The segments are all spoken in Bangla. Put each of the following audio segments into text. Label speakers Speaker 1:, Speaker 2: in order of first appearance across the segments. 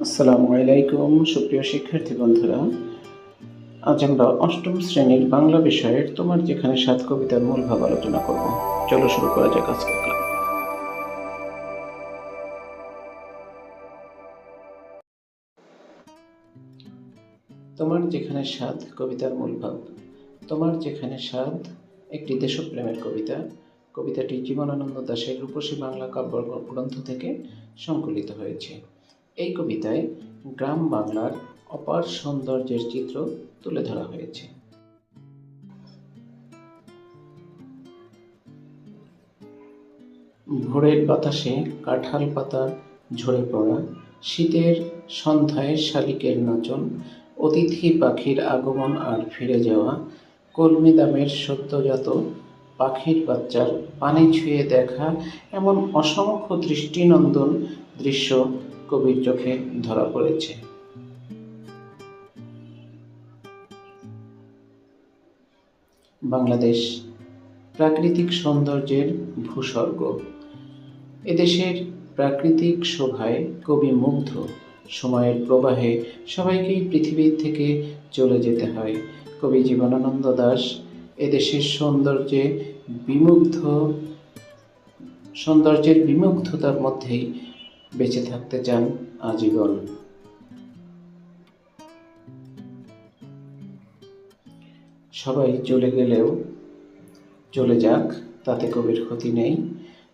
Speaker 1: আসসালামু আলাইকুম, সুপ্রিয় শিক্ষার্থী বন্ধুরা। আজ আমরা অষ্টম শ্রেণির বাংলা বিষয়ের তোমার যেখানে সাত কবিতার মূল ভাব আলোচনা করব। চলো শুরু করা যাক ক্লাস। তোমার যেখানে স্বাদ কবিতার মূল ভাব, তোমার যেখানে স্বাদ একটি দেশপ্রেমের কবিতা, কবিতাটি জীবনানন্দ দাশের রূপসী বাংলা কাব্য গ্রন্থ থেকে সংকলিত হয়েছে। এই কবিতায় গ্রাম বাংলার অপার সৌন্দর্যের চিত্র তুলে ধরা হয়েছে। ভোরের বাতাসে কাঁঠাল পাতা ঝরে পড়া, শীতের সন্ধ্যায় শালিকের নাচন, অতিথি পাখির আগমন আর ফিরে যাওয়া, কলমি দামের সদ্যজাত পাখির বাচ্চার পানি ছুঁয়ে দেখা, এমন অসংখ্য দৃষ্টিনন্দন দৃশ্য কবির চোখে ধরা পড়েছে। বাংলাদেশ প্রাকৃতিক সৌন্দর্যের ভূস্বর্গ। এদেশের প্রাকৃতিক শোভায় কবি মুগ্ধ। সময়ের প্রবাহে সবাইকেই পৃথিবী থেকে চলে যেতে হয়। কবি জীবনানন্দ দাশ এদেশের সৌন্দর্যে বিমুগ্ধ সৌন্দর্যের বিমুগ্ধতার মধ্যেই বেঁচে থাকতে চান আজীবন। সবাই চলে গেলেও চলে যাক, তাতে কবির ক্ষতি নেই।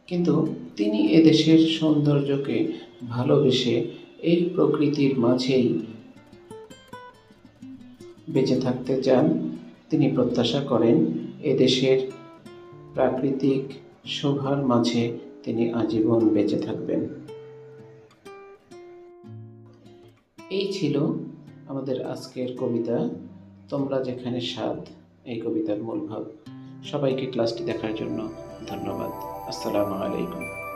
Speaker 1: কিন্তু তিনি এদেশের সৌন্দর্যকে ভালোবেসে এই প্রকৃতির মাঝেই বেঁচে থাকতে চান। তিনি প্রত্যাশা করেন এদেশের প্রাকৃতিক শোভার মাঝে তিনি আজীবন বেঁচে থাকবেন। এই ছিল আমাদের আজকের কবিতা। তোমরা যেখানে স্বাদ, এই কবিতার মূল ভাব। সবাইকে ক্লাসটি দেখার জন্য ধন্যবাদ। আসসালামু আলাইকুম।